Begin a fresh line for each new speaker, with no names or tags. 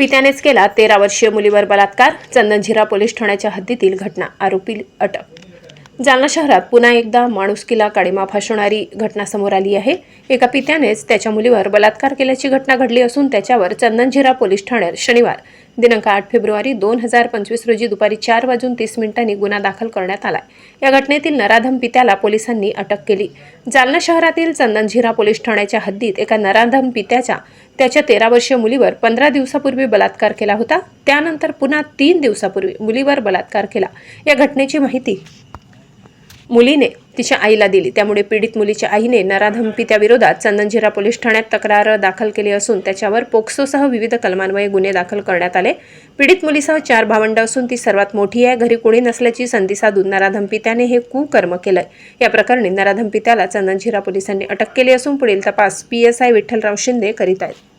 पित्यानेच केला तेरा वर्षीय मुलीवर बलात्कार. चंदनझिरा पोलीस ठाण्याच्या हद्दीतील घटना. आरोपी अटक जालना शहरात पुन्हा एकदा माणुसकीला काळीमा फासणारी घटना समोर आली आहे. एका पित्यानेच त्याच्या मुलीवर बलात्कार केल्याची घटना घडली असून त्याच्यावर चंदनझिरा पोलीस ठाण्यात शनिवार दिनांक आठ फेब्रुवारी दोन हजार पंचवीस रोजी दुपारी चार वाजून तीस मिनिटांनी गुन्हा दाखल करण्यात आला या घटनेतील नराधम पित्याला पोलिसांनी अटक केली. जालना शहरातील चंदनझिरा पोलीस ठाण्याच्या हद्दीत एका नराधम पित्याच्या त्याच्या तेरा वर्षीय मुलीवर पंधरा दिवसापूर्वी बलात्कार केला होता. त्यानंतर पुन्हा तीन दिवसापूर्वी मुलीवर बलात्कार केला. या घटनेची माहिती मुलीने तिच्या आईला दिली. त्यामुळे पीडित मुलीच्या आईने नराधमपी त्याविरोधात चंदनजिरा पोलीस ठाण्यात तक्रार दाखल केली असून त्याच्यावर पोक्सोसह विविध कलमान्वये गुन्हे दाखल करण्यात आले. पीडित मुलीसह चार भावंड असून ती सर्वात मोठी आहे. घरी कोणी नसल्याची संधी साधून नराधमपित्याने हे कुकर्म केलंय. या प्रकरणी नराधमपित्याला चंदनझिरा चंदनजिरा पोलिसांनी अटक केली असून पुढील तपास P S I Vitthalrao Shinde करीत आहेत.